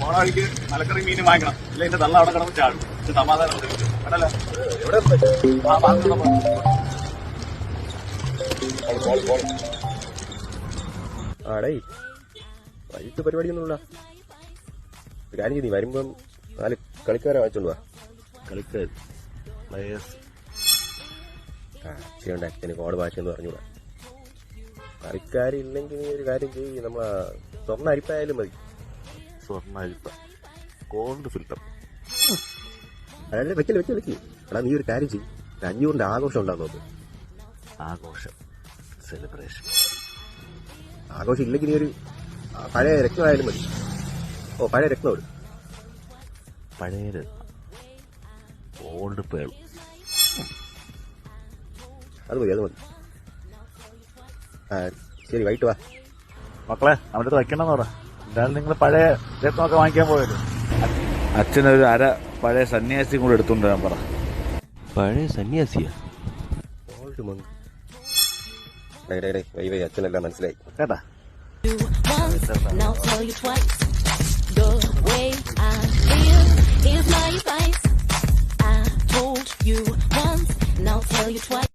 പോണ വഴിക്ക് മലക്കറി മീൻ വാങ്ങിക്കണം. ഇല്ല എന്റെ തള്ള അവിടെ കിടന്ന് ചാടും. ഇത് സമാധാനം ഉണ്ട്. കേട്ടല്ലോ? എവിടെ ആ ഭാഗത്തുള്ള ആടേ വൈകിട്ട് പരിപാടിയൊന്നുമില്ല കാര്യം നീ വരുമ്പം നാല് കളിക്കാരെ വാങ്ങിച്ചോണ്ട് വാ. കളിക്കാർ പ്ലേയേഴ്സ് അച്ഛനുണ്ട് അച്ഛന് കോട് ഭാഷയെന്ന് പറഞ്ഞുകൂടാ. കളിക്കാരില്ലെങ്കിൽ നീ ഒരു കാര്യം ചെയ്യ് നമ്മളെ സ്വർണ അരിപ്പായാലും മതി. ഗോൾഡ് ഫിൽട്ടർ അതായത് വെക്കൽ വെക്കൽ വെക്കൽ എടാ നീ ഒരു കാര്യം ചെയ്യും. അഞ്ഞൂറിന്റെ ആഘോഷം ഉണ്ടാകും നോക്ക് ആഘോഷം. സെലിബ്രേഷൻ ആഘോഷം ഇല്ലെങ്കിൽ നീ ഒരു പഴയ രക്തമായാലും മതി. ഓ പഴയ രക്തം ഒരു പഴയ ഓൾഡ് പേൾ അത് മതി അത് മതി. ശരി വൈകിട്ട് വാ. മക്കളെ അവിടെ അടുത്ത് വയ്ക്കണമെന്ന് പറ. എന്തായാലും നിങ്ങൾ പഴയ രത്നമൊക്കെ വാങ്ങിക്കാൻ പോയല്ലോ. അച്ഛനൊരു അര പഴയ സന്യാസിയും കൂടെ എടുത്തുകൊണ്ട് ഞാൻ പറ. പഴയ സന്യാസിയാ? അച്ഛനെല്ലാം മനസ്സിലായി. കേട്ടാ? Now tell you twice.